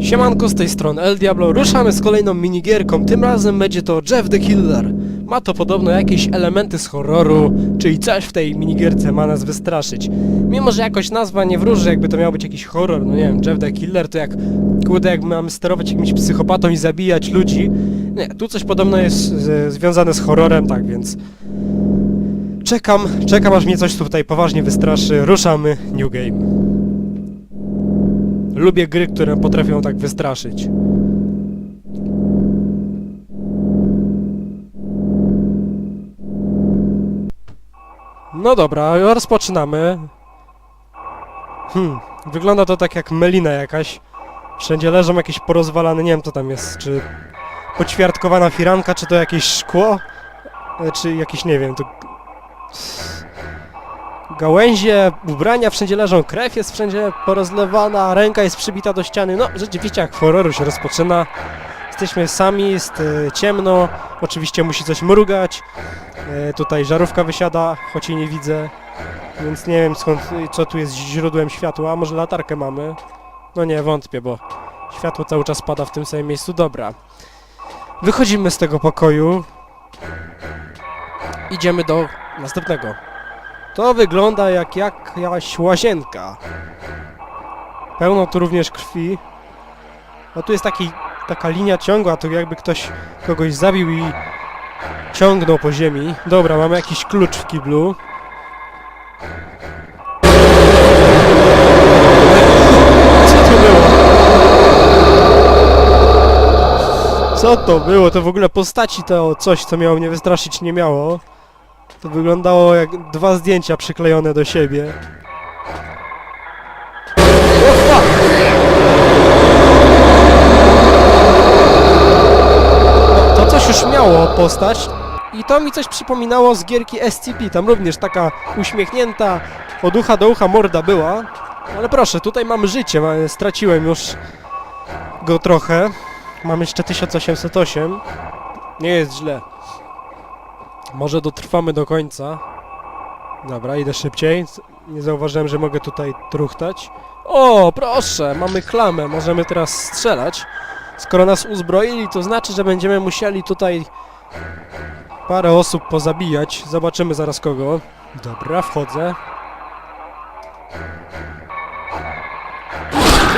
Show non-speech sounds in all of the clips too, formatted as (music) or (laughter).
Siemanko z tej strony El Diablo, ruszamy z kolejną minigierką, tym razem będzie to Jeff the Killer. Ma to podobno jakieś elementy z horroru, czyli coś w tej minigierce ma nas wystraszyć. Mimo, że jakoś nazwa nie wróży, jakby to miał być jakiś horror, no nie wiem, Jeff the Killer to jak, kurde, jak mamy sterować jakimś psychopatą i zabijać ludzi. Nie, tu coś podobno jest związane z horrorem, tak więc... Czekam, czekam aż mnie coś tutaj poważnie wystraszy, ruszamy, New Game. Lubię gry, które potrafią tak wystraszyć. No dobra, rozpoczynamy. Hmm, wygląda to tak jak melina jakaś. Wszędzie leżą jakieś porozwalane, nie wiem co tam jest, czy poćwiartkowana firanka, czy to jakieś szkło, E, czy jakieś, nie wiem, to... Gałęzie, ubrania wszędzie leżą, krew jest wszędzie porozlewana, ręka jest przybita do ściany. No, rzeczywiście jak horroru się rozpoczyna. Jesteśmy sami, jest e, ciemno, oczywiście musi coś mrugać. E, tutaj żarówka wysiada, choć jej nie widzę. Więc nie wiem skąd, co tu jest źródłem światła, może latarkę mamy. No nie, wątpię, bo światło cały czas pada w tym samym miejscu. Dobra. Wychodzimy z tego pokoju. Idziemy do następnego. To wygląda jak jakaś łazienka. Pełno tu również krwi. A tu jest taki, taka linia ciągła, to jakby ktoś kogoś zabił i ciągnął po ziemi. Dobra, mamy jakiś klucz w kiblu. Co to było? Co to było? To w ogóle postaci to coś, co miało mnie wystraszyć, nie miało. To wyglądało jak dwa zdjęcia przyklejone do siebie. To coś już miało postać i to mi coś przypominało z gierki SCP. Tam również taka uśmiechnięta, od ucha do ucha morda była. Ale proszę, tutaj mamy życie, straciłem już go trochę. Mam jeszcze 1808. Nie jest źle. Może dotrwamy do końca. Dobra, idę szybciej. Nie zauważyłem, że mogę tutaj truchtać. O, proszę, mamy klamę, możemy teraz strzelać. Skoro nas uzbroili, to znaczy, że będziemy musieli tutaj parę osób pozabijać. Zobaczymy zaraz kogo. Dobra, wchodzę.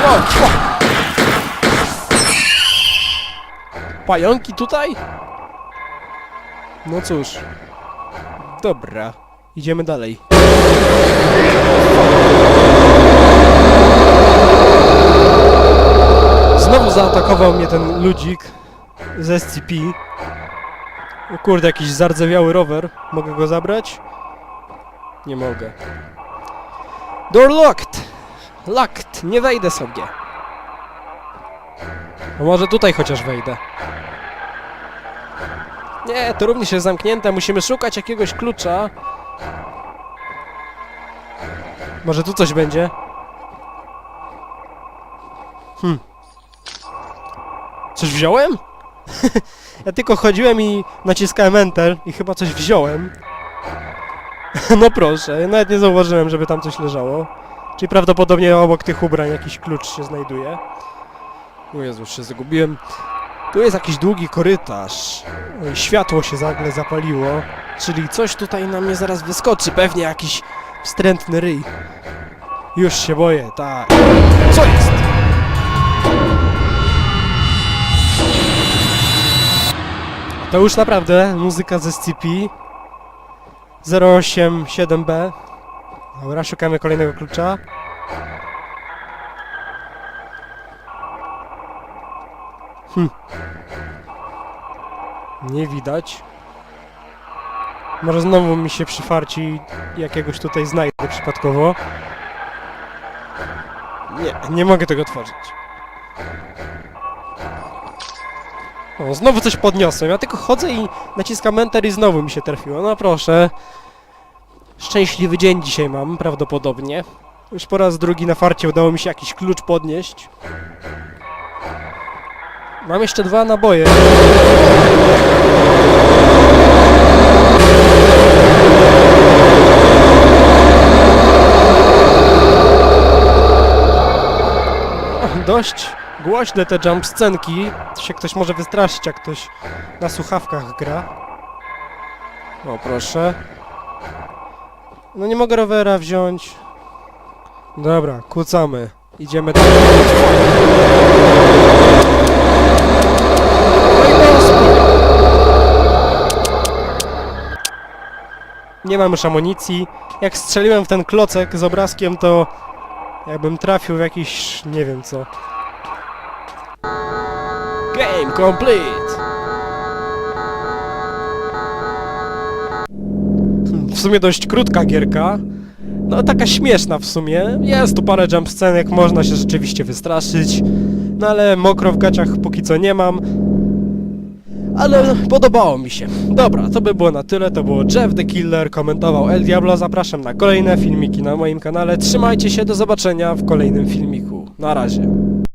O, o. Pająki tutaj? No cóż. Dobra. Idziemy dalej. Znowu zaatakował mnie ten ludzik z SCP. O kurde, jakiś zardzewiały rower. Mogę go zabrać? Nie mogę. Door locked! Locked! Nie wejdę sobie. A może tutaj chociaż wejdę. Nie, to również jest zamknięte. Musimy szukać jakiegoś klucza. Może tu coś będzie? Hmm. Coś wziąłem? (laughs) ja tylko chodziłem i naciskałem Enter i chyba coś wziąłem. (laughs) no proszę, nawet nie zauważyłem, żeby tam coś leżało. Czyli prawdopodobnie obok tych ubrań jakiś klucz się znajduje. O Jezu, się zagubiłem. Tu jest jakiś długi korytarz. Światło się nagle zapaliło. Czyli coś tutaj na mnie zaraz wyskoczy. Pewnie jakiś wstrętny ryj. Już się boję, tak. Co jest? To już naprawdę muzyka ze SCP 087B. Dobra, szukamy kolejnego klucza. Nie widać. Może znowu mi się przyfarci jakiegoś tutaj znajdę przypadkowo. Nie, nie mogę tego otworzyć. O, znowu coś podniosłem. Ja tylko chodzę i naciskam Enter i znowu mi się trafiło. No proszę. Szczęśliwy dzień dzisiaj mam, prawdopodobnie. Już po raz drugi na farcie udało mi się jakiś klucz podnieść. Mam jeszcze dwa naboje. Dość głośne te jump scenki. Się ktoś może wystraszyć, jak ktoś na słuchawkach gra. O, proszę. No nie mogę rowera wziąć. Dobra, kucamy. Idziemy tam. No i było spoko. Nie mam już amunicji. Jak strzeliłem w ten klocek z obrazkiem, to jakbym trafił w jakiś... nie wiem co. Game complete! W sumie dość krótka gierka. No taka śmieszna w sumie. Jest tu parę jump scenek, można się rzeczywiście wystraszyć. No ale mokro w gaciach póki co nie mam. Ale podobało mi się. Dobra, to by było na tyle. To było Jeff the Killer, komentował El Diablo. Zapraszam na kolejne filmiki na moim kanale. Trzymajcie się, do zobaczenia w kolejnym filmiku. Na razie.